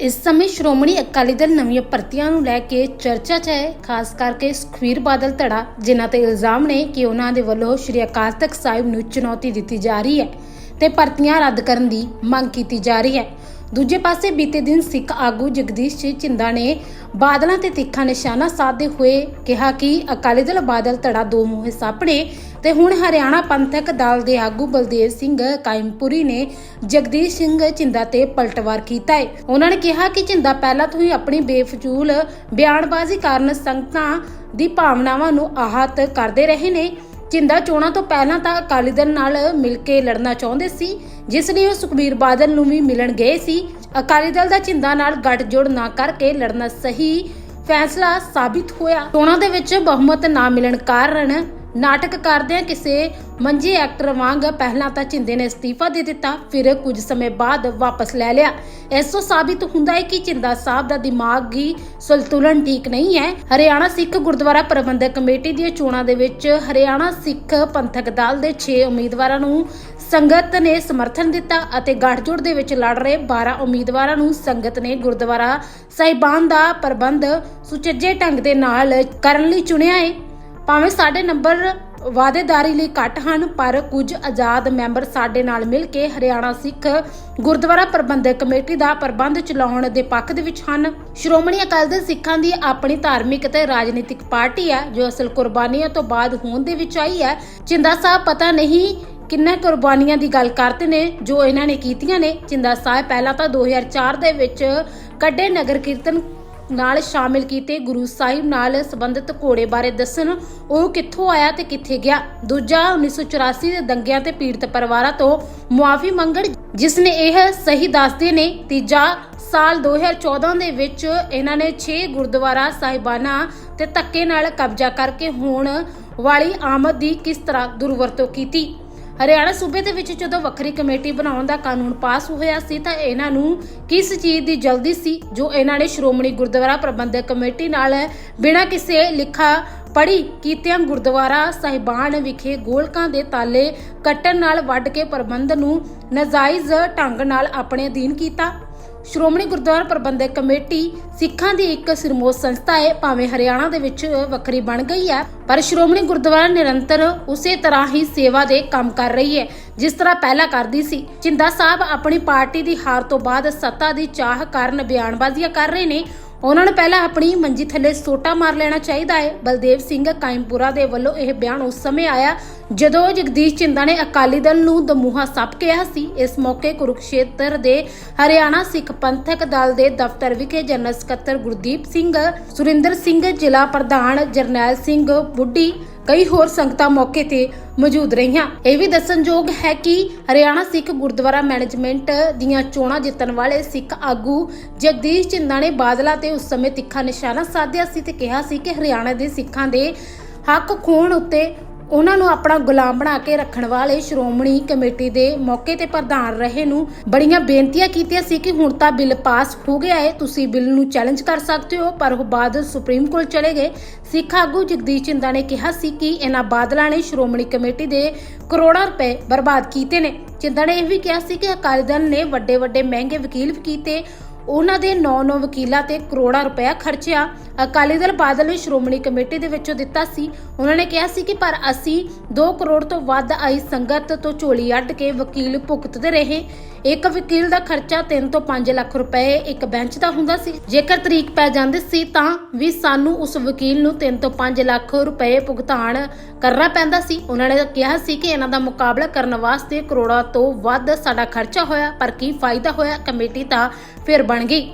ਇਸ ਸਮੇਂ ਸ਼੍ਰੋਮਣੀ ਅਕਾਲੀ ਦਲ ਨਵੀਆਂ ਭਰਤੀਆਂ ਨੂੰ ਲੈ ਕੇ ਚਰਚਾ 'ਚ ਹੈ, ਖਾਸ ਕਰਕੇ ਸੁਖਵੀਰ ਬਾਦਲ ਧੜਾ, ਜਿਨ੍ਹਾਂ ਤੇ ਇਲਜ਼ਾਮ ਨੇ ਕਿ ਉਹਨਾਂ ਦੇ ਵੱਲੋਂ ਸ਼੍ਰੀ ਅਕਾਲ ਤਖਤ ਸਾਹਿਬ ਨੂੰ ਚੁਣੌਤੀ ਦਿੱਤੀ ਜਾ ਰਹੀ ਹੈ ਤੇ ਭਰਤੀਆਂ ਰੱਦ ਕਰਨ ਦੀ ਮੰਗ ਕੀਤੀ ਜਾ ਰਹੀ ਹੈ। ਦੂਜੇ ਪਾਸੇ ਬੀਤੇ ਦਿਨ ਸਿੱਖ ਆਗੂ ਜਗਦੀਸ਼ ਸਿੰਘ ਝਿੰਦਾ ਨੇ ਬਾਦਲਾਂ ਤੇ ਤਿੱਖਾ ਨਿਸ਼ਾਨਾ ਸਾਧਦੇ ਹੋਏ ਕਿਹਾ ਕਿ ਅਕਾਲੀ ਦਲ ਬਾਦਲ ਧੜਾ ਦੋ ਮੂੰਹੇ ਸਾਪਣੇ ਤੇ ਹੁਣ ਹਰਿਆਣਾ ਪੰਥਕ ਦਲ ਦੇ ਆਗੂ ਬਲਦੇਵ ਸਿੰਘ ਕਾਇਮਪੁਰੀ ਨੇ ਜਗਦੀਸ਼ ਸਿੰਘ ਝਿੰਦਾ ਤੇ ਪਲਟਵਾਰ ਕੀਤਾ ਹੈ। ਉਹਨਾਂ ਨੇ ਕਿਹਾ ਕਿ ਝਿੰਦਾ ਪਹਿਲਾਂ ਤੋਂ ਹੀ ਆਪਣੀ ਬੇਫਜ਼ੂਲ, ਬਿਆਨਬਾਜ਼ੀ ਕਾਰਨ ਸੰਗਤਾਂ ਦੀ ਭਾਵਨਾਵਾਂ ਨੂੰ ਆਹਤ ਕਰਦੇ ਰਹੇ ਨੇ। ਝਿੰਦਾ ਚੋਣਾਂ ਤੋਂ ਪਹਿਲਾਂ ਤਾਂ ਅਕਾਲੀ ਦਲ ਨਾਲ ਮਿਲ ਕੇ ਲੜਨਾ ਚਾਹੁੰਦੇ ਸੀ, ਜਿਸ ਲਈ ਉਹ ਸੁਖਬੀਰ ਬਾਦਲ ਨੂੰ ਵੀ ਮਿਲਣ ਗਏ ਸੀ। ਅਕਾਲੀ ਦਲ ਦਾ ਝਿੰਦਾ ਨਾਲ ਗੱਠਜੋੜ ਨਾ ਕਰਕੇ ਲੜਨਾ ਸਹੀ ਫੈਸਲਾ ਸਾਬਿਤ ਹੋਇਆ। ਚੋਣਾਂ ਦੇ ਵਿੱਚ ਬਹੁਮਤ ਨਾ ਮਿਲਣ ਕਾਰਨ ਨਾਟਕ ਕਰਦਿਆਂ ਕਿਸੇ ਮੰਜੀ ਐਕਟਰ ਵਾਂਗ। ਪਹਿਲਾਂ ਤਾਂ ਝਿੰਦੇ ਨੇ ਅਸਤੀਫਾ ਦੇ ਦਿੱਤਾ, ਫਿਰ ਕੁਝ ਸਮੇਂ ਬਾਅਦ ਵਾਪਸ ਲੈ ਲਿਆ। ਇਸ ਤੋਂ ਸਾਬਿਤ ਹੁੰਦਾ ਹੈ ਕਿ ਝਿੰਦਾ ਸਾਹਿਬ ਦਾ ਦਿਮਾਗੀ ਸੰਤੁਲਨ ਠੀਕ ਨਹੀਂ ਹੈ। ਹਰਿਆਣਾ ਸਿੱਖ ਗੁਰਦੁਆਰਾ ਪ੍ਰਬੰਧਕ ਕਮੇਟੀ ਦੀਆਂ ਚੋਣਾਂ ਦੇ ਵਿੱਚ ਹਰਿਆਣਾ ਸਿੱਖ ਪੰਥਕ ਦਲ ਦੇ 6 ਉਮੀਦਵਾਰਾਂ ਨੂੰ ਸੰਗਤ ਨੇ ਸਮਰਥਨ ਦਿੱਤਾ ਅਤੇ ਗੱਠਜੋੜ ਦੇ ਵਿੱਚ ਲੜ ਰਹੇ 12 ਉਮੀਦਵਾਰਾਂ ਨੂੰ ਸੰਗਤ ਨੇ ਗੁਰਦੁਆਰਾ ਸਾਹਿਬਾਨ ਦਾ ਪ੍ਰਬੰਧ ਸੁਚੱਜੇ ਢੰਗ ਦੇ ਨਾਲ ਕਰਨ ਲਈ ਚੁਣਿਆ ਹੈ। ਭਾਵੇਂ ਸਾਡੇ ਨੰਬਰ ਵਾਅਦੇਦਾਰੀ ਲਈ ਘੱਟ ਹਨ, ਪਰ ਕੁਝ ਆਜ਼ਾਦ ਮੈਂਬਰ ਸਾਡੇ ਨਾਲ ਮਿਲ ਕੇ ਹਰਿਆਣਾ ਸਿੱਖ ਗੁਰਦੁਆਰਾ ਪ੍ਰਬੰਧਕ ਕਮੇਟੀ ਦਾ ਪ੍ਰਬੰਧ ਚਲਾਉਣ ਦੇ ਪੱਖ ਦੇ ਵਿੱਚ ਹਨ। ਸ਼੍ਰੋਮਣੀ ਅਕਾਲੀ ਦਲ ਸਿੱਖਾਂ ਦੀ ਆਪਣੀ ਧਾਰਮਿਕ ਤੇ ਰਾਜਨੀਤਿਕ ਪਾਰਟੀ ਹੈ, ਜੋ ਅਸਲ ਕੁਰਬਾਨੀਆਂ ਤੋਂ ਬਾਅਦ ਹੋਣ ਦੇ ਵਿੱਚ ਆਈ ਹੈ। ਚਿੰਦਾ ਸਾਹਿਬ, ਪਤਾ ਨਹੀਂ ਕਿੰਨਾ ਕੁਰਬਾਨੀਆਂ ਦੀ ਗੱਲ ਕਰਦੇ ਨੇ, ਜੋ ਇਹਨਾਂ ਨੇ ਕੀਤੀਆਂ ਨੇ। ਚਿੰਦਾ ਸਾਹਿਬ, ਪਹਿਲਾਂ ਤਾਂ 2004 ਦੇ ਵਿੱਚ ਕੱਡੇ ਨਗਰ ਕੀਰਤਨ ਨਾਲ ਸ਼ਾਮਿਲ ਕੀਤੇ ਗੁਰੂ ਸਾਹਿਬ ਨਾਲ ਸੰਬੰਧਿਤ ਘੋੜੇ ਬਾਰੇ ਦੱਸਣ ਉਹ ਕਿੱਥੋਂ ਆਇਆ ਤੇ ਕਿੱਥੇ ਗਿਆ। ਦੂਜਾ 1984 ਦੇ ਦੰਗਿਆਂ ਤੇ ਪੀੜਤ ਪਰਿਵਾਰਾਂ ਤੋਂ ਮੁਆਫੀ ਮੰਗਣ, ਜਿਸ ਨੇ ਇਹ ਸਹੀ ਦੱਸਦੇ ਨੇ। ਤੀਜਾ ਸਾਲ 2014 ਦੇ ਵਿੱਚ ਇਹਨਾਂ ਨੇ 6 ਗੁਰਦੁਆਰਾ ਸਾਹਿਬਾਨਾ ਤੇ ਧੱਕੇ ਨਾਲ ਕਬਜ਼ਾ ਕਰਕੇ ਹੋਣ ਵਾਲੀ ਆਮਦ ਦੀ ਕਿਸ ਤਰ੍ਹਾਂ ਦੁਰਵਰਤੋਂ ਕੀਤੀ? ਹਰਿਆਣਾ ਸੂਬੇ ਦੇ ਵਿੱਚ ਜਦੋਂ ਵੱਖਰੀ ਕਮੇਟੀ ਬਣਾਉਣ ਦਾ ਕਾਨੂੰਨ ਪਾਸ ਹੋਇਆ ਸੀ ਤਾਂ ਇਹਨਾਂ ਨੂੰ ਕਿਸ ਚੀਜ਼ ਦੀ ਜਲਦੀ ਸੀ, ਜੋ ਇਹਨਾਂ ਨੇ ਸ਼੍ਰੋਮਣੀ ਗੁਰਦੁਆਰਾ ਪ੍ਰਬੰਧਕ ਕਮੇਟੀ ਨਾਲ ਬਿਨਾਂ ਕਿਸੇ ਲਿਖਾ ਪੜੀ ਕੀਤਿਆਂ ਗੁਰਦੁਆਰਾ ਸਾਹਿਬਾਨ ਵਿਖੇ ਗੋਲਕਾਂ ਦੇ ਤਾਲੇ ਕੱਟਣ ਨਾਲ ਵੱਢ ਕੇ ਪ੍ਰਬੰਧ ਨੂੰ ਨਜਾਇਜ਼ ਢੰਗ ਨਾਲ ਆਪਣੇ ਅਧੀਨ ਕੀਤਾ। ਸ਼੍ਰੋਮਣੀ ਗੁਰਦੁਆਰਾ ਪ੍ਰਬੰਧਕ ਕਮੇਟੀ ਸਿੱਖਾਂ ਦੀ ਇੱਕ ਸਿਰਮੌਰ ਸੰਸਥਾ ਹੈ, ਭਾਵੇਂ ਹਰਿਆਣਾ ਦੇ ਵਿੱਚ ਵੱਖਰੀ ਬਣ ਗਈ ਹੈ, ਪਰ ਸ਼੍ਰੋਮਣੀ ਗੁਰਦੁਆਰਾ ਨਿਰੰਤਰ ਉਸੇ ਤਰ੍ਹਾਂ ਹੀ ਸੇਵਾ ਦੇ ਕੰਮ ਕਰ ਰਹੀ ਹੈ, ਜਿਸ ਤਰ੍ਹਾਂ ਪਹਿਲਾਂ ਕਰਦੀ ਸੀ। ਚਿੰਦਾ ਸਾਹਿਬ ਆਪਣੀ ਪਾਰਟੀ ਦੀ ਹਾਰ ਤੋਂ ਬਾਅਦ ਸੱਤਾ ਦੀ ਚਾਹ ਕਾਰਨ ਬਿਆਨਬਾਜ਼ੀਆਂ ਕਰ ਰਹੇ ਨੇ ਉਹਨਾਂ ਨੂੰ ਪਹਿਲਾਂ ਆਪਣੀ ਮੰਜੀ ਥੱਲੇ ਸੋਟਾ ਮਾਰ ਲੈਣਾ ਚਾਹੀਦਾ ਹੈ। ਬਲਦੇਵ ਸਿੰਘ ਕਾਇਮਪੁਰਾ ਦੇ ਵੱਲੋਂ ਇਹ ਬਿਆਨ ਉਸ ਸਮੇਂ ਆਇਆ ਜਦੋਂ ਜਗਦੀਸ਼ ਚਿੰਦਾ ਨੇ ਅਕਾਲੀ ਦਲ ਨੂੰ ਦਮੂਹਾ ਸੱਪ ਕਿਹਾ ਸੀ। ਇਸ ਮੌਕੇ ਕੁਰੂਕਸ਼ੇਤਰ ਦੇ ਹਰਿਆਣਾ ਸਿੱਖ ਪੰਥਕ ਦਲ ਦੇ ਦਫ਼ਤਰ ਵਿਖੇ ਜਨਰਲ ਸਕੱਤਰ ਗੁਰਦੀਪ ਸਿੰਘ, ਸੁਰਿੰਦਰ ਸਿੰਘ, ਜ਼ਿਲ੍ਹਾ ਪ੍ਰਧਾਨ ਜਰਨੈਲ ਸਿੰਘ ਬੁੱਢੀ ਕਈ ਹੋਰ ਸੰਗਤਾਂ ਮੌਕੇ ਤੇ ਮੌਜੂਦ ਰਹੀਆਂ। ਇਹ ਵੀ ਦੱਸਣਯੋਗ ਹੈ ਕਿ ਹਰਿਆਣਾ ਸਿੱਖ ਗੁਰਦੁਆਰਾ ਮੈਨੇਜਮੈਂਟ ਦੀਆਂ ਚੋਣਾਂ ਜਿੱਤਣ ਵਾਲੇ ਸਿੱਖ ਆਗੂ ਜਗਦੀਸ਼ ਚਿੰਦਾ ਨੇ ਬਾਦਲਾ ਤੇ ਉਸ ਸਮੇਂ ਤਿੱਖਾ ਨਿਸ਼ਾਨਾ ਸਾਧਿਆ ਸੀ ਤੇ ਕਿਹਾ ਸੀ ਕਿ ਹਰਿਆਣਾ ਦੇ ਸਿੱਖਾਂ ਦੇ ਹੱਕ ਖੋਣ ਉੱਤੇ ਉਹਨਾਂ ਨੂੰ ਆਪਣਾ ਗੁਲਾਮ ਬਣਾ ਕੇ ਰੱਖਣ ਵਾਲੇ ਸ਼੍ਰੋਮਣੀ ਕਮੇਟੀ ਦੇ ਮੌਕੇ ਤੇ ਪ੍ਰਧਾਨ ਰਹੇ ਨੂੰ ਬੜੀਆਂ ਬੇਨਤੀਆਂ ਕੀਤੀਆਂ ਸੀ ਕਿ ਹੁਣ ਤਾਂ ਬਿੱਲ ਪਾਸ ਹੋ ਗਿਆ ਹੈ, ਤੁਸੀਂ ਬਿੱਲ ਨੂੰ ਚੈਲੰਜ ਕਰ ਸਕਦੇ ਹੋ, ਪਰ ਉਹ ਬਾਦਲ ਸੁਪਰੀਮ ਕੋਰਟ ਚਲੇ ਗਏ। ਸਿੱਖ ਆਗੂ ਜਗਦੀਸ਼ ਚਿੰਦਾ ਨੇ ਕਿਹਾ ਸੀ ਕਿ ਇਹਨਾਂ ਬਾਦਲਾਂ ਨੇ ਸ਼੍ਰੋਮਣੀ ਕਮੇਟੀ ਦੇ ਕਰੋੜਾਂ ਰੁਪਏ ਬਰਬਾਦ ਕੀਤੇ ਨੇ। ਚਿੰਦਾ ਨੇ ਇਹ ਵੀ ਕਿਹਾ ਸੀ ਕਿ ਅਕਾਲੀ ਦਲ ਨੇ ਵੱਡੇ ਵੱਡੇ ਮਹਿੰਗੇ ਵਕੀਲ ਕੀਤੇ ਉਹਨਾਂ ਦੇ 9-9 ਵਕੀਲਾਂ ਤੇ ਕਰੋੜਾਂ ਰੁਪਇਆ ਖਰਚਿਆ। ਅਕਾਲੀ ਦਲ ਬਾਦਲ ਨੇ ਸ਼੍ਰੋਮਣੀ ਕਮੇਟੀ ਦੇ ਵਿੱਚੋਂ ਦਿੱਤਾ ਸੀ। ਉਹਨਾਂ ਨੇ ਕਿਹਾ ਸੀ ਕਿ ਪਰ ਅਸੀਂ 2 ਕਰੋੜ ਤੋਂ ਵੱਧ ਆਈ ਸੰਗਤ ਤੋਂ ਝੋਲੀ ਅੱਡ ਕੇ ਵਕੀਲ ਭੁਗਤਦੇ ਰਹੇ। ਇੱਕ ਵਕੀਲ ਦਾ ਖਰਚਾ 3 ਤੋਂ 5 ਲੱਖ ਰੁਪਏ ਇੱਕ ਬੈਂਚ ਦਾ ਹੁੰਦਾ ਸੀ। ਜੇਕਰ ਤਰੀਕ ਪੈ ਜਾਂਦੀ ਸੀ ਤਾਂ ਵੀ ਸਾਨੂੰ ਉਸ ਵਕੀਲ ਨੂੰ 3 ਤੋਂ 5 ਲੱਖ ਰੁਪਏ ਭੁਗਤਾਨ ਕਰਨਾ ਪੈਂਦਾ ਸੀ। ਉਹਨਾਂ ਨੇ ਕਿਹਾ ਸੀ ਕਿ ਇਹਨਾਂ ਦਾ ਮੁਕਾਬਲਾ ਕਰਨ ਵਾਸਤੇ ਕਰੋੜਾਂ ਤੋਂ ਵੱਧ ਸਾਡਾ ਖਰਚਾ ਹੋਇਆ, ਪਰ ਕੀ ਫਾਇਦਾ ਹੋਇਆ? ਕਮੇਟੀ ਤਾਂ ਫਿਰ ਬਣ ਗਈ